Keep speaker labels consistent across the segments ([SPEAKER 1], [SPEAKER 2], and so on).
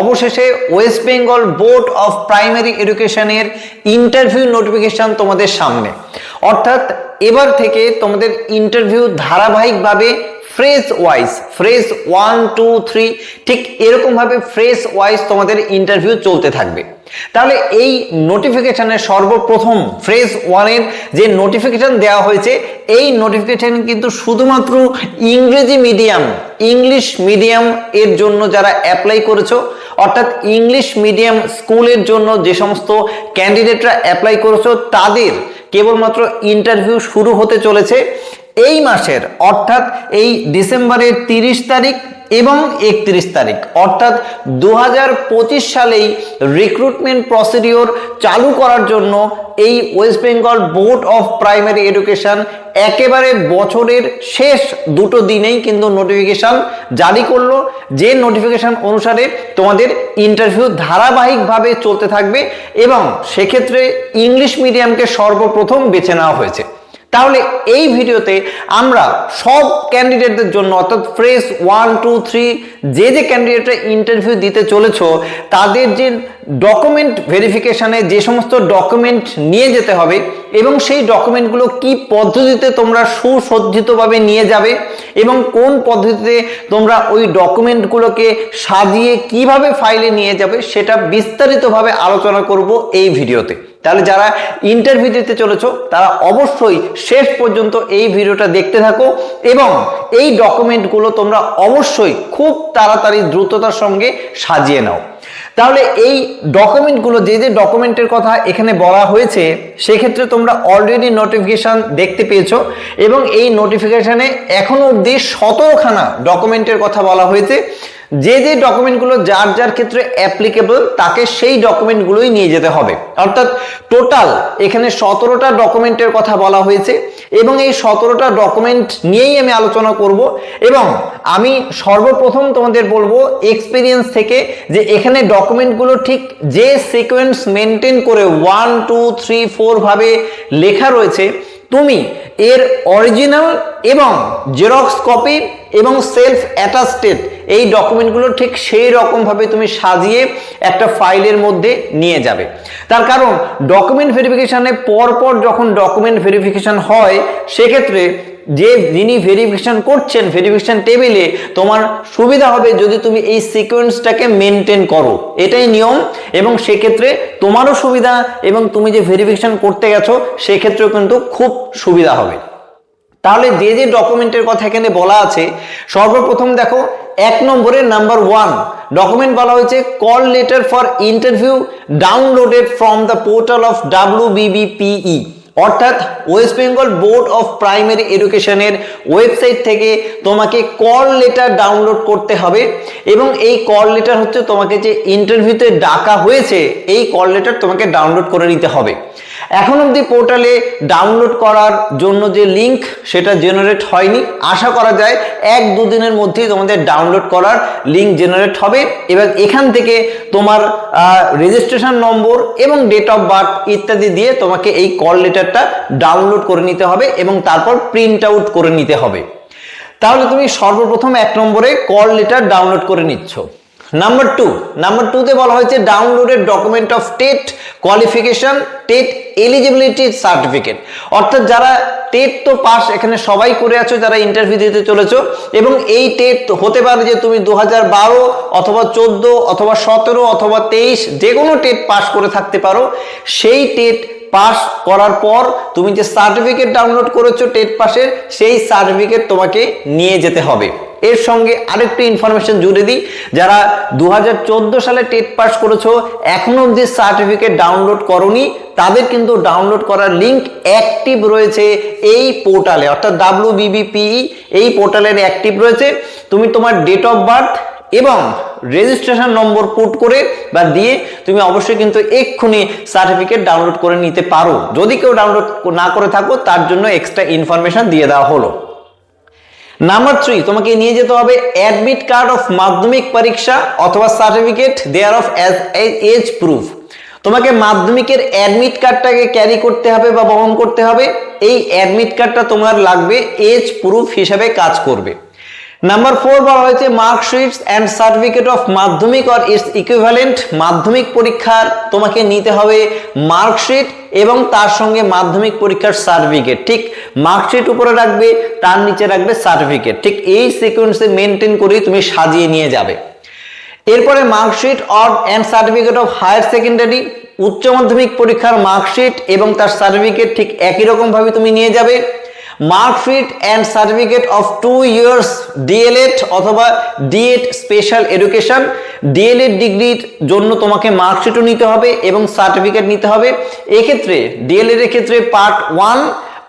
[SPEAKER 1] অবশেষে West Bengal Board of Primary এডুকেশনের interview notification তোমাদের সামনে। অর্থাৎ এবার থেকে তোমাদের ইন্টারভিউ ধারাবাহিকভাবে phrase wise phrase one two three ঠিক এরকমভাবে ফ্রেজ ওয়াইজ তোমাদের ইন্টারভিউ চলতে থাকবে। তাহলে এই নোটিফিকেশনের সর্বপ্রথম ফ্রেজ ওয়ানের যে নোটিফিকেশন দেওয়া হয়েছে, এই নোটিফিকেশন কিন্তু শুধুমাত্র ইংরেজি মিডিয়াম ইংলিশ মিডিয়াম এর জন্য যারা অ্যাপ্লাই করেছ অর্থাৎ ইংলিশ মিডিয়াম স্কুলের জন্য যে সমস্ত ক্যান্ডিডেটরা অ্যাপ্লাই করেছ, তাদের কেবলমাত্র ইন্টারভিউ শুরু হতে চলেছে। এই মাসের, অর্থাৎ এই ডিসেম্বরের তিরিশ তারিখ এবং একত্রিশ তারিখ, অর্থাৎ দু হাজার পঁচিশ সালেই রিক্রুটমেন্ট প্রসিডিওর চালু করার জন্য এই West Bengal Board of Primary Education একেবারে বছরের শেষ দুটো দিনেই কিন্তু নোটিফিকেশন জারি করল। যে নোটিফিকেশন অনুসারে তোমাদের ইন্টারভিউ ধারাবাহিকভাবে চলতে থাকবে এবং সেক্ষেত্রে ইংলিশ মিডিয়ামকে সর্বপ্রথম বেছে নেওয়া হয়েছে। তাহলে এই ভিডিওতে আমরা সব ক্যান্ডিডেটদের জন্য, অর্থাৎ ফ্রেশ ওয়ান টু থ্রি যে যে ক্যান্ডিডেটরা ইন্টারভিউ দিতে চলেছ, তাদের যে ডকুমেন্ট ভেরিফিকেশানে যে সমস্ত ডকুমেন্ট নিয়ে যেতে হবে এবং সেই ডকুমেন্টগুলো কি পদ্ধতিতে তোমরা সুসজ্জিতভাবে নিয়ে যাবে এবং কোন পদ্ধতিতে তোমরা ওই ডকুমেন্টগুলোকে সাজিয়ে কীভাবে ফাইলে নিয়ে যাবে, সেটা বিস্তারিতভাবে আলোচনা করব এই ভিডিওতে। তাহলে যারা ইন্টারভিউ দিতে চলেছ, তারা অবশ্যই শেষ পর্যন্ত এই ভিডিওটা দেখতে থাকো এবং এই ডকুমেন্টগুলো তোমরা অবশ্যই খুব তাড়াতাড়ি দ্রুততার সঙ্গে সাজিয়ে নাও। তাহলে এই ডকুমেন্টগুলো যে যে ডকুমেন্টের কথা এখানে বলা হয়েছে, সেক্ষেত্রে তোমরা অলরেডি নোটিফিকেশান দেখতে পেয়েছ এবং এই নোটিফিকেশানে এখনও অবধি সতেরোখানা ডকুমেন্টের কথা বলা হয়েছে। যে যে ডকুমেন্টগুলো যার যার ক্ষেত্রে অ্যাপ্লিকেবল তাকে সেই ডকুমেন্টগুলোই নিয়ে যেতে হবে। অর্থাৎ টোটাল এখানে সতেরোটা ডকুমেন্টের কথা বলা হয়েছে এবং এই সতেরোটা ডকুমেন্ট নিয়েই আমি আলোচনা করব এবং আমি সর্বপ্রথম তোমাদের বলব এক্সপিরিয়েন্স থেকে যে এখানে ডকুমেন্টগুলো ঠিক যে সিকোয়েন্স মেনটেন করে ওয়ান টু থ্রি ফোর ভাবে লেখা রয়েছে, তুমি এর অরিজিনাল এবং জেরক্স কপি এবং সেলফ অ্যাটাস্টেড এই ডকুমেন্টগুলো ঠিক সেই রকমভাবে তুমি সাজিয়ে একটা ফাইলের মধ্যে নিয়ে যাবে। তার কারণ ডকুমেন্ট ভেরিফিকেশানে পরপর যখন ডকুমেন্ট ভেরিফিকেশান হয়, সেক্ষেত্রে যে যিনি ভেরিফিকেশন করছেন ভেরিফিকেশন টেবিলে তোমার সুবিধা হবে যদি তুমি এই সিকোয়েন্সটাকে মেনটেন করো। এটাই নিয়ম এবং সেক্ষেত্রে তোমারও সুবিধা এবং তুমি যে ভেরিফিকেশন করতে গেছো, সেক্ষেত্রেও কিন্তু খুব সুবিধা হবে। তাহলে যে যে ডকুমেন্টের কথা এখানে বলা আছে, সর্বপ্রথম দেখো এক নম্বরের নাম্বার ওয়ান। ডকুমেন্ট বলা হয়েছে call letter for interview downloaded from the portal of W BBPE অর্থাৎ West Bengal Board of Primary এডুকেশনের ওয়েবসাইট থেকে তোমাকে কল লেটার ডাউনলোড করতে হবে এবং এই কল লেটার হচ্ছে তোমাকে যে ইন্টারভিউতে ডাকা হয়েছে, এই কল লেটার তোমাকে ডাউনলোড করে নিতে হবে। এখন অবধি পোর্টালে ডাউনলোড করার জন্য যে লিংক সেটা জেনারেট হয়নি। আশা করা যায় এক দুদিনের মধ্যেই তোমাদের ডাউনলোড করার লিংক জেনারেট হবে। এবার এখান থেকে তোমার রেজিস্ট্রেশন নম্বর এবং ডেট অফ বার্থ ইত্যাদি দিয়ে তোমাকে এই কল লেটারটা ডাউনলোড করে নিতে হবে এবং তারপর প্রিন্ট আউট করে নিতে হবে। তাহলে তুমি সর্বপ্রথম এক নম্বরে কল লেটার ডাউনলোড করে নিচ্ছ। নাম্বার টু নাম্বার টুতে বলা হয়েছে downloaded document of TET qualification TET eligibility certificate অর্থাৎ যারা টেট তো পাস, এখানে সবাই করে আছো, যারা ইন্টারভিউ দিতে চলেছো, এবং এই টেট হতে পারে যে তুমি দু বারো অথবা চোদ্দ অথবা সতেরো অথবা তেইশ যে কোনো টেট পাস করে থাকতে পারো। সেই টেট পাস করার পর তুমি যে সার্টিফিকেট ডাউনলোড করেছ টেট পাসের, সেই সার্টিফিকেট তোমাকে নিয়ে যেতে হবে। এর সঙ্গে আরেকটি ইনফরমেশন জুড়ে দিই। যারা দু হাজার চোদ্দ সালে টেট পাস করেছ, এখনও অবধি সার্টিফিকেট ডাউনলোড করনি, তাদের কিন্তু ডাউনলোড করার লিঙ্ক অ্যাক্টিভ রয়েছে এই পোর্টালে অর্থাৎ ডাব্লিউ বিবিপিই এই পোর্টালের অ্যাক্টিভ রয়েছে। তুমি তোমার ডেট অফ বার্থ এবং রেজিস্ট্রেশন নম্বর পুট করে বা দিয়ে তুমি অবশ্যই কিন্তু এক্ষুনি সার্টিফিকেট ডাউনলোড করে নিতে পারো। যদি কেউ ডাউনলোড না করে থাকো, তার জন্য এক্সট্রা ইনফরমেশন দিয়ে দেওয়া হলো। নাম্বার থ্রি তোমাকে নিয়ে যেতে হবে অ্যাডমিট কার্ড অফ মাধ্যমিক পরীক্ষা অথবা certificate there of age proof তোমাকে মাধ্যমিকের অ্যাডমিট কার্ডটাকে ক্যারি করতে হবে বা বহন করতে হবে। এই অ্যাডমিট কার্ডটা তোমার লাগবে এজ প্রুফ হিসাবে কাজ করবে। নাম্বার ফোর বলা হয়েছে marksheets and certificate of Madhyamik or its equivalent Madhyamik পরীক্ষার তোমাকে নিতে হবে মার্কশিট এবং তার সঙ্গে মাধ্যমিক পরীক্ষার সার্টিফিকেট ঠিক মার্কশিট উপরে রাখবে, তার নিচে রাখবে সার্টিফিকেট ঠিক এই সিকোয়েন্সে মেনটেন করেই তুমি সাজিয়ে নিয়ে যাবে। এরপরে marksheet of and certificate of higher secondary Uchcha Madhyamik পরীক্ষার মার্কশিট এবং তার সার্টিফিকেট ঠিক একই রকমভাবে তুমি নিয়ে যাবে। Marksheet and certificate of two years DElEd অথবা ডিএড স্পেশাল এডুকেশন ডিএলএড ডিগ্রির জন্য তোমাকে মার্কশিটও নিতে হবে এবং সার্টিফিকেট নিতে হবে। এক্ষেত্রে ডিএলএড এর ক্ষেত্রে পার্ট ওয়ান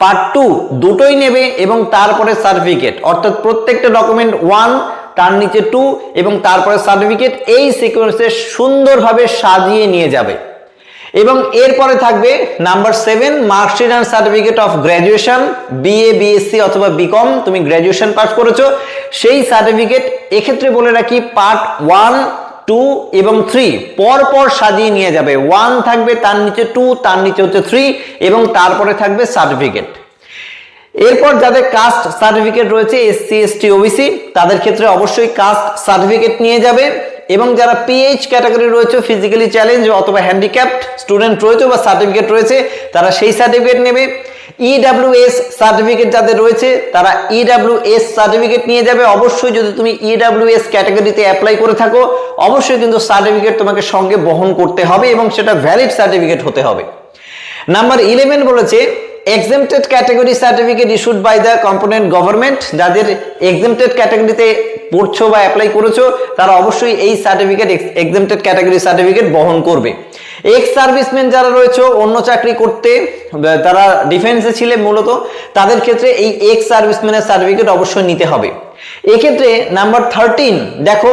[SPEAKER 1] পার্ট টু দুটোই নেবে এবং তারপরে সার্টিফিকেট অর্থাৎ প্রত্যেকটা ডকুমেন্ট ওয়ান তার নিচে টু এবং তারপরে সার্টিফিকেট এই সিকোয়েন্সে সুন্দরভাবে সাজিয়ে নিয়ে যাবে। এবং এরপরে থাকবে number seven marksheet and certificate of graduation BA BSc অথবা বিকম তুমি গ্র্যাজুয়েশন পাস করেছ। সেই সার্টিফিকেট এক্ষেত্রে বলে রাখি পার্ট ওয়ান টু এবং থ্রি পর পর সাজিয়ে নিয়ে যাবে। ওয়ান থাকবে তার নিচে টু তার নিচে হচ্ছে থ্রি এবং তারপরে থাকবে সার্টিফিকেট এরপর যাদের কাস্ট সার্টিফিকেট রয়েছে এসসি এসটি ওবিসি তাদের ক্ষেত্রে অবশ্যই কাস্ট সার্টিফিকেট নিয়ে যাবে। এবং যারা পিএইচ ক্যাটাগরি রয়েছে ফিজিক্যালি চ্যালেঞ্জ অথবা হ্যান্ডিক্যাপ্ট স্টুডেন্ট রয়েছে বা সার্টিফিকেট রয়েছে, তারা সেই সার্টিফিকেট নেবে। ইডাব্লিউএস সার্টিফিকেট যাদের রয়েছে, তারা ইডাব্লিউএস সার্টিফিকেট নিয়ে যাবে। অবশ্যই যদি তুমি ইডাব্লিউএস ক্যাটাগরিতে অ্যাপ্লাই করে থাকো, অবশ্যই কিন্তু সার্টিফিকেট তোমাকে সঙ্গে বহন করতে হবে এবং সেটা ভ্যালিড সার্টিফিকেট হতে হবে। নাম্বার ইলেভেন বলেছে exempted category certificate issued by the component government যাদের এক্সেমটেড ক্যাটাগরিতে পড়ছো বা অ্যাপ্লাই করেছ, তারা অবশ্যই এই সার্টিফিকেট এক্সেমটেড ক্যাটাগরি সার্টিফিকেট বহন করবে। এক্স সার্ভিসম্যান যারা রয়েছে, অন্য চাকরি করতে তারা ডিফেন্সে ছিলেন মূলত, তাদের ক্ষেত্রে এই এক্স সার্ভিসম্যানের সার্টিফিকেট অবশ্যই নিতে হবে। এক্ষেত্রে নাম্বার থার্টিন দেখো,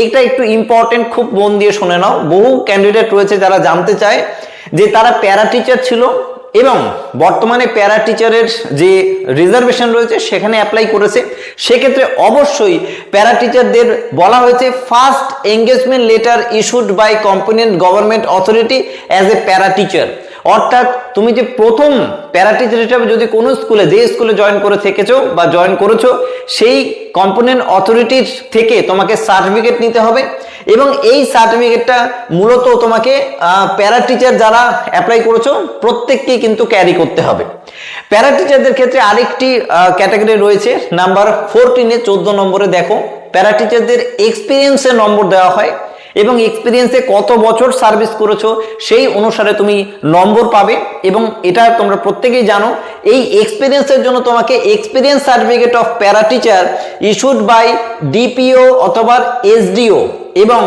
[SPEAKER 1] এইটা একটু ইম্পর্টেন্ট খুব মন দিয়ে শুনে নাও। বহু ক্যান্ডিডেট রয়েছে যারা জানতে চায় যে তারা প্যারা টিচার ছিল এবং বর্তমানে প্যারা টিচারের যে রিজার্ভেশন রয়েছে, সেখানে অ্যাপ্লাই করেছে। সেক্ষেত্রে অবশ্যই প্যারা টিচারদের বলা হয়েছে first engagement letter issued by component government authority as a para teacher অর্থাৎ তুমি যে প্রথম প্যারাটিচার হিসাবে যদি কোনো স্কুলে, যে স্কুলে জয়েন করে থেকেছো বা জয়েন করেছ, সেই কম্পোনেন্ট অথরিটির থেকে তোমাকে সার্টিফিকেট নিতে হবে এবং এই সার্টিফিকেটটা মূলত তোমাকে প্যারা টিচার যারা অ্যাপ্লাই করেছ, প্রত্যেককেই কিন্তু ক্যারি করতে হবে। প্যারা টিচারদের ক্ষেত্রে আরেকটি ক্যাটাগরি রয়েছে নাম্বার ফোরটিনে চোদ্দ নম্বরে দেখো প্যারা টিচারদের এক্সপিরিয়েন্সের নম্বর দেওয়া হয়। এবং এক্সপিরিয়েন্সে কত বছর সার্ভিস করেছ, সেই অনুসারে তুমি নম্বর পাবে এবং এটা তোমরা প্রত্যেকেই জানো, এই এক্সপিরিয়েন্সের জন্য তোমাকে experience certificate of para teacher issued by DPO অথবা এসডিও এবং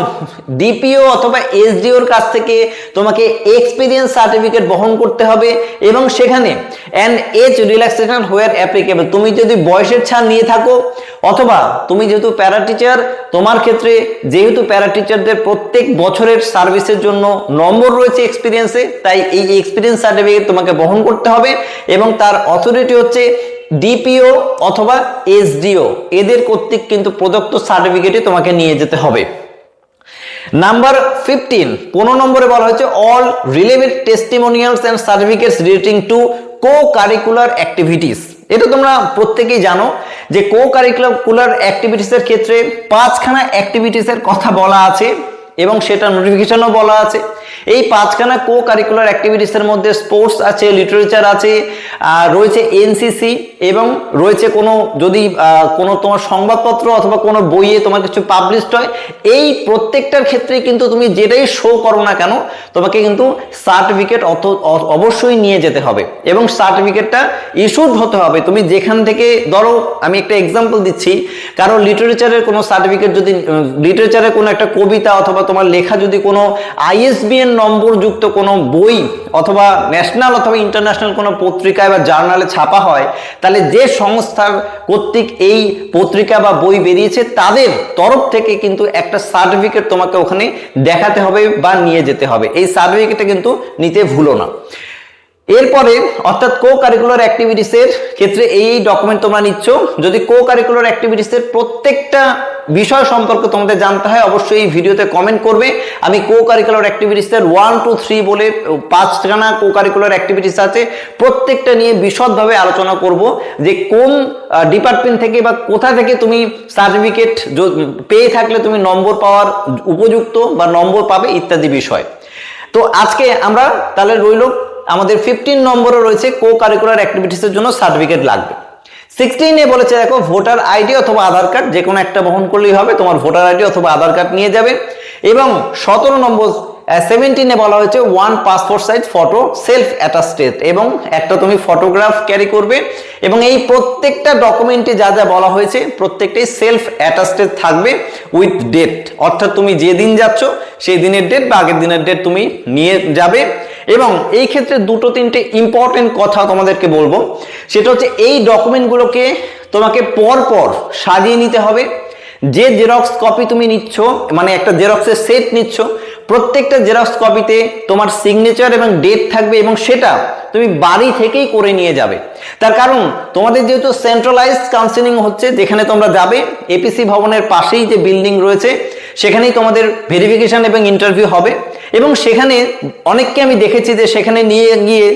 [SPEAKER 1] ডিপিও অথবা এসডিওর কাছ থেকে তোমাকে এক্সপিরিয়েন্স সার্টিফিকেট বহন করতে হবে এবং সেখানে and age relaxation where applicable তুমি যদি বয়সের ছাড় নিয়ে থাকো অথবা তুমি যেহেতু প্যারা টিচার তোমার ক্ষেত্রে যেহেতু প্যারা টিচারদের প্রত্যেক বছরের সার্ভিসের জন্য নম্বর রয়েছে এক্সপিরিয়েন্সে তাই এই এক্সপিরিয়েন্স সার্টিফিকেট তোমাকে বহন করতে হবে এবং তার অথরিটি হচ্ছে ডিপিও অথবা এসডিও এদের কর্তৃক কিন্তু প্রদত্ত সার্টিফিকেটই তোমাকে নিয়ে যেতে হবে। নাম্বার ফিফটিন পনেরো নম্বরে বলা হয়েছে all relevant testimonials and certificates relating to co curricular activities এটা তোমরা প্রত্যেকেই জানো যে কো কারিকুলার অ্যাক্টিভিটিসের ক্ষেত্রে পাঁচখানা অ্যাক্টিভিটিসের কথা বলা আছে এবং সেটা নোটিফিকেশনও বলা আছে। এই পাঁচখানা কো কারিকুলার অ্যাক্টিভিটিসের মধ্যে স্পোর্টস আছে লিটারেচার আছে রয়েছে এনসিসি এবং রয়েছে কোনো যদি কোনো তোমার সংবাদপত্র অথবা কোনো বইয়ে তোমার কিছু পাবলিশড হয়, এই প্রত্যেকটার ক্ষেত্রে কিন্তু তুমি যেটাই শো করো না কেন, তোমাকে কিন্তু সার্টিফিকেট অবশ্যই নিয়ে যেতে হবে এবং সার্টিফিকেটটা ইস্যুড হতে হবে। তুমি যেখান থেকে, ধরো আমি একটা এক্সাম্পল দিচ্ছি, কারও লিটারেচারের কোনো সার্টিফিকেট যদি লিটারেচারের কোনো একটা কবিতা অথবা তোমার লেখা যদি কোনো আইএসবিএন নম্বর যুক্ত কোনো বই অথবা ন্যাশনাল অথবা ইন্টারন্যাশনাল কোনো পত্রিকায় বা জার্নালে ছাপা হয়, তাহলে যে সংস্থার কর্তৃক এই পত্রিকা বা বই বেরিয়েছে, তাদের তরফ থেকে কিন্তু একটা সার্টিফিকেট তোমাকে ওখানে দেখাতে হবে বা নিয়ে যেতে হবে। এই সার্টিফিকেটটা কিন্তু নিতে ভুলো না। এরপরে, অর্থাৎ কো কারিকুলার অ্যাক্টিভিটিসের ক্ষেত্রে এই ডকুমেন্ট তোমরা নিচ্ছ। যদি কো কারিকুলার অ্যাক্টিভিটিসের প্রত্যেকটা বিষয় সম্পর্কে তোমাদের জানতে হয়, অবশ্যই এই ভিডিওতে কমেন্ট করবে। আমি কো কারিকুলার অ্যাক্টিভিটিসের ওয়ান টু থ্রি বলে পাঁচখানা কো কারিকুলার অ্যাক্টিভিটিস আছে। প্রত্যেকটা নিয়ে বিশদভাবে আলোচনা করব যে কোন ডিপার্টমেন্ট থেকে বা কোথা থেকে তুমি সার্টিফিকেট পেয়ে থাকলে তুমি নম্বর পাওয়ার উপযুক্ত বা নম্বর পাবে ইত্যাদি বিষয়। তো আজকে আমরা তাহলে রইল আমাদের ফিফটিন নম্বরে রয়েছে কো কারিকুলার অ্যাক্টিভিটিসের জন্য সার্টিফিকেট লাগবে। সিক্সটিনে বলেছে, দেখো ভোটার আইডি অথবা আধার কার্ড যে কোনো একটা বহন করলেই হবে, তোমার ভোটার আইডি অথবা আধার কার্ড নিয়ে যাবে। এবং সতেরো নম্বর সেভেন্টিনে বলা হয়েছে one passport size photo self attested এবং একটা তুমি ফটোগ্রাফ ক্যারি করবে। এবং এই প্রত্যেকটা ডকুমেন্টে যা যা বলা হয়েছে, প্রত্যেকটাই সেলফ অ্যাটাস্টেড থাকবে উইথ ডেট অর্থাৎ তুমি যে দিন যাচ্ছ সেই দিনের ডেট বা আগের দিনের ডেট তুমি নিয়ে যাবে। এবং এই ক্ষেত্রে দুটো তিনটে ইম্পর্টেন্ট কথা তোমাদেরকে বলব। সেটা হচ্ছে এই ডকুমেন্টগুলোকে তোমাকে পর পর সাজিয়ে নিতে হবে। যে জেরক্স কপি তুমি নিচ্ছ মানে একটা জেরক্সের সেট নিচ্ছ, প্রত্যেকটা জেরক্স কপিতে তোমার সিগনেচার এবং ডেট থাকবে এবং সেটা তুমি বাড়ি থেকেই করে নিয়ে যাবে। তার কারণ তোমাদের যেহেতু সেন্ট্রালাইজড কাউন্সিলিং হচ্ছে, যেখানে তোমরা যাবে এপিসি ভবনের পাশেই যে বিল্ডিং রয়েছে, সেখানেই তোমাদের ভেরিফিকেশন এবং ইন্টারভিউ হবে। এবং সেখানে অনেককে আমি দেখেছি যে সেখানে নিয়ে গিয়ে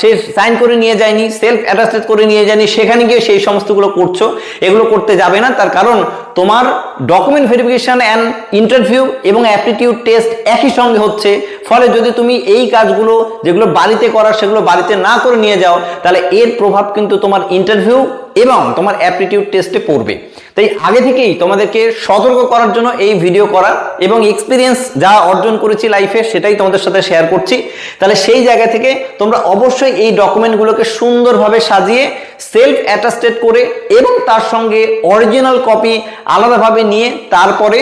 [SPEAKER 1] সে সাইন করে নিয়ে যায়নি সেলফ অ্যাটাস্টেড করে নিয়ে যায়নি, সেখানে গিয়ে সেই সমস্তগুলো করছ, এগুলো করতে যাবে না। তার কারণ তোমার ডকুমেন্ট ভেরিফিকেশন অ্যান্ড ইন্টারভিউ এবং অ্যাপটিটিউড টেস্ট একই সঙ্গে হচ্ছে। ফলে যদি তুমি এই কাজগুলো যেগুলো বাড়িতে করার সেগুলো বাড়িতে না করে নিয়ে যাও, তাহলে এর প্রভাব কিন্তু তোমার ইন্টারভিউ এবং তোমার অ্যাপটিটিউড টেস্টে পড়বে। তাই আগে থেকেই তোমাদেরকে সতর্ক করার জন্য এই ভিডিও করা এবং এক্সপিরিয়েন্স যা অর্জন করেছি লাইফে সেটাই তোমাদের সাথে শেয়ার করছি। তাহলে সেই জায়গা থেকে তোমরা অবশ্যই এই ডকুমেন্টগুলোকে সুন্দরভাবে সাজিয়ে সেলফ অ্যাটাস্টেড করে এবং তার সঙ্গে অরিজিনাল কপি আলাদাভাবে নিয়ে তারপরে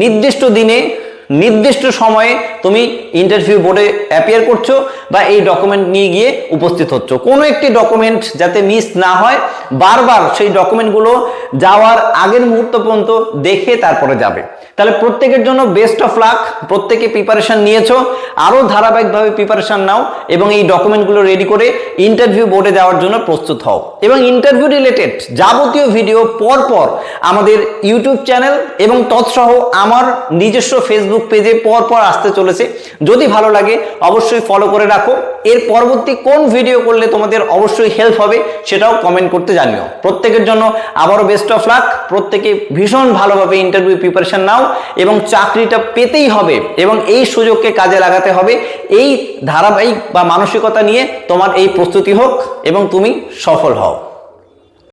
[SPEAKER 1] নির্দিষ্ট দিনে নির্দিষ্ট সময়ে তুমি ইন্টারভিউ বোর্ডে অ্যাপিয়ার করছ বা এই ডকুমেন্ট নিয়ে গিয়ে উপস্থিত হচ্ছ। কোনো একটি ডকুমেন্ট যাতে মিস না হয়, বারবার সেই ডকুমেন্টগুলো যাওয়ার আগের মুহূর্ত পর্যন্ত দেখে তারপরে যাবে। তাহলে প্রত্যেকের জন্য বেস্ট অফ লাক প্রত্যেকে প্রিপারেশন নিয়েছো আরও ধারাবাহিকভাবে প্রিপারেশন নাও এবং এই ডকুমেন্টগুলো রেডি করে ইন্টারভিউ বোর্ডে যাওয়ার জন্য প্রস্তুত হও। এবং ইন্টারভিউ রিলেটেড যাবতীয় ভিডিও পর পর আমাদের ইউটিউব চ্যানেল এবং তৎসহ আমার নিজস্ব ফেসবুক পেজে পর পর আসতে চলেছে। যদি ভালো লাগে, অবশ্যই ফলো করে রাখো। এর পরবর্তী কোন ভিডিও করলে তোমাদের অবশ্যই হেল্প হবে, সেটাও কমেন্ট করতে জানিও। প্রত্যেকের জন্য আবারও বেস্ট অফ লাক প্রত্যেকে ভীষণ ভালোভাবে ইন্টারভিউ প্রিপারেশন নাও এবং চাকরিটা পেতেই হবে এবং এই সুযোগকে কাজে লাগাতে হবে। এই ধারাবাহিক বা মানসিকতা নিয়ে তোমার এই প্রস্তুতি হোক এবং তুমি সফল হও।